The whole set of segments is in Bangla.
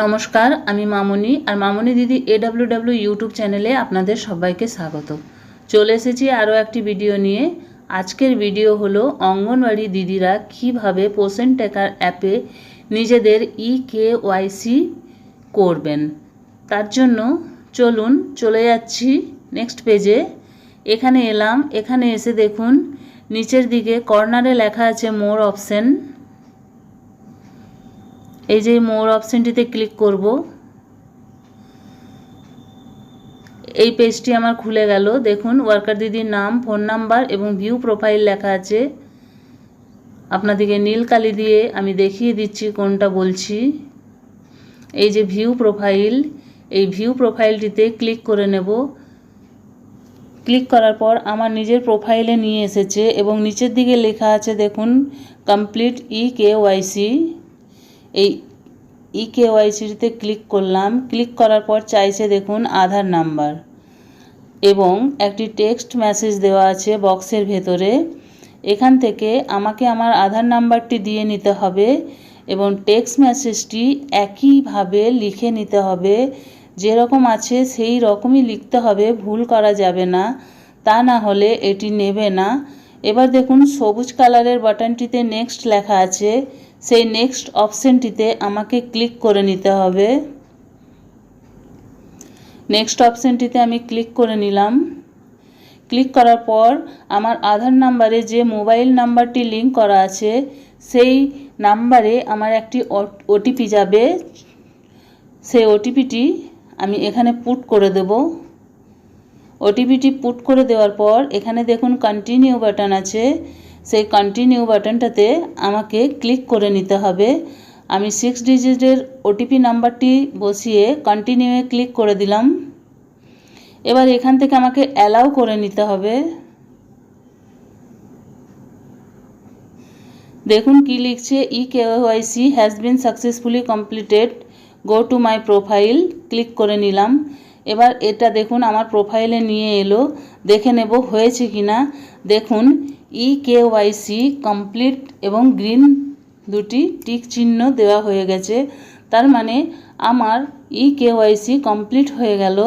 নমস্কার, আমি মামনি আর মামনি দিদি এডাব্লিউ ডাব্লিউ ইউটিউব চ্যানেলে আপনাদের সবাইকে স্বাগত। চলে এসেছি আরও একটি ভিডিও নিয়ে। আজকের ভিডিও হলো অঙ্গনওয়াড়ি দিদিরা কীভাবে পোষণ টেকার অ্যাপে নিজেদের ই কে ওয়াইসি করবেন। তার জন্য চলুন চলে যাচ্ছি নেক্সট পেজে এখানে এলাম, এখানে এসে দেখুন, নিচের দিকে কর্নারে লেখা আছে মোর অপশন এই যে মোর অপশনটিতে ক্লিক করব। এই পেজটি আমার খুলে গেল। দেখুন ওয়ার্কার দিদির নাম ফোন নাম্বার এবং ভিউ প্রোফাইল লেখা আছে। আপনাদেরকে নীল কালি দিয়ে আমি দেখিয়ে দিচ্ছি কোনটা বলছি। এই যে ভিউ প্রোফাইল এই ভিউ প্রোফাইলটিতে ক্লিক করে নেব। ক্লিক করার পর আমার নিজের প্রোফাইলে নিয়ে এসেছে এবং নিচের দিকে লেখা আছে, দেখুন কমপ্লিট ই কে ওয়াইসি এই ই কেওয়াইসিতে ক্লিক করলাম। ক্লিক করার পর চাইছে দেখুন আধার নাম্বার এবং একটি টেক্সট মেসেজ দেওয়া আছে বক্সের ভেতরে। এখান থেকে আমাকে আমার আধার নাম্বারটি দিয়ে নিতে হবে এবং টেক্সট মেসেজটি একইভাবে লিখে নিতে হবে। যেরকম আছে সেই রকমই লিখতে হবে, ভুল করা যাবে না। তা না হলে এটি নেবে না। এবার দেখুন সবুজ কালারের বাটনটিতে নেক্সট লেখা আছে। সেই নেক্সট অপশানটিতে আমাকে ক্লিক করে নিতে হবে। নেক্সট অপশানটিতে আমি ক্লিক করে নিলাম। ক্লিক করার পর আমার আধার নাম্বারে যে মোবাইল নাম্বারটি লিঙ্ক করা আছে, সেই নাম্বারে আমার একটি ওটিপি যাবে। সেই ওটিপিটি আমি এখানে পুট করে দেব। ওটিপিটি পুট করে দেওয়ার পর এখানে দেখুন কন্টিনিউ বাটন আছে। সেই কন্টিনিউ বাটনটাতে আমাকে ক্লিক করে নিতে হবে। আমি সিক্স ডিজিটের ওটিপি নাম্বারটি বসিয়ে কন্টিনিউয়ে ক্লিক করে দিলাম। এবার এখান থেকে আমাকে অ্যালাউ করে নিতে হবে। দেখুন কি লিখছে e KYC has been successfully completed go to my profile click করে নিলাম। এবার এটা দেখুন, আমার প্রোফাইলে নিয়ে এলো, দেখে নেব হয়েছে কি না দেখুন ই কেওয়াইসি কমপ্লিট এবং গ্রিন দুটি টিক চিহ্ন দেওয়া হয়ে গেছে। তার মানে আমার ই কেওয়াইসি কমপ্লিট হয়ে গেল।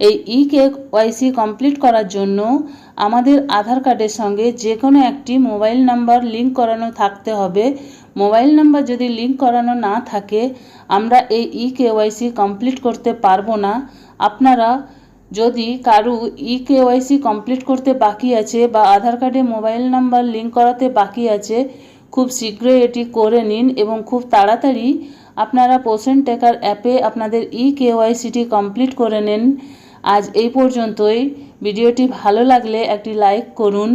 এই ই কেওয়াইসি কমপ্লিট করার জন্য আমাদের আধার কার্ডের সঙ্গে যে কোনো একটি মোবাইল নাম্বার লিঙ্ক করানো থাকতে হবে। মোবাইল নাম্বার যদি লিঙ্ক করানো না থাকে, আমরা এই ই কেওয়াইসি কমপ্লিট করতে পারব না। আপনারা যদি কারু ই কেওয়াইসি কমপ্লিট করতে বাকি আছে বা আধার কার্ডে মোবাইল নাম্বার লিঙ্ক করাতে বাকি আছে, খুব শীঘ্রই এটি করে নিন এবং খুব তাড়াতাড়ি আপনারা পোষণ টেকার অ্যাপে আপনাদের ই কেওয়াইসিটি কমপ্লিট করে নেন। আজ এই পর্যন্তই। ভিডিওটি ভালো লাগলে একটি লাইক করুন।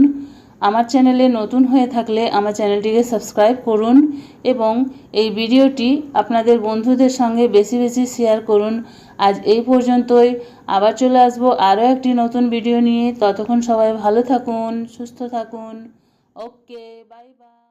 আমার চ্যানেলে নতুন হয়ে থাকলে আমার চ্যানেলটিকে সাবস্ক্রাইব করুন এবং এই ভিডিওটি আপনাদের বন্ধুদের সঙ্গে বেশি বেশি শেয়ার করুন। আজ এই পর্যন্তই। আবার চলে আসব আরও একটি নতুন ভিডিও নিয়ে। ততক্ষণ সবাই ভালো থাকুন, সুস্থ থাকুন। Okay bye bye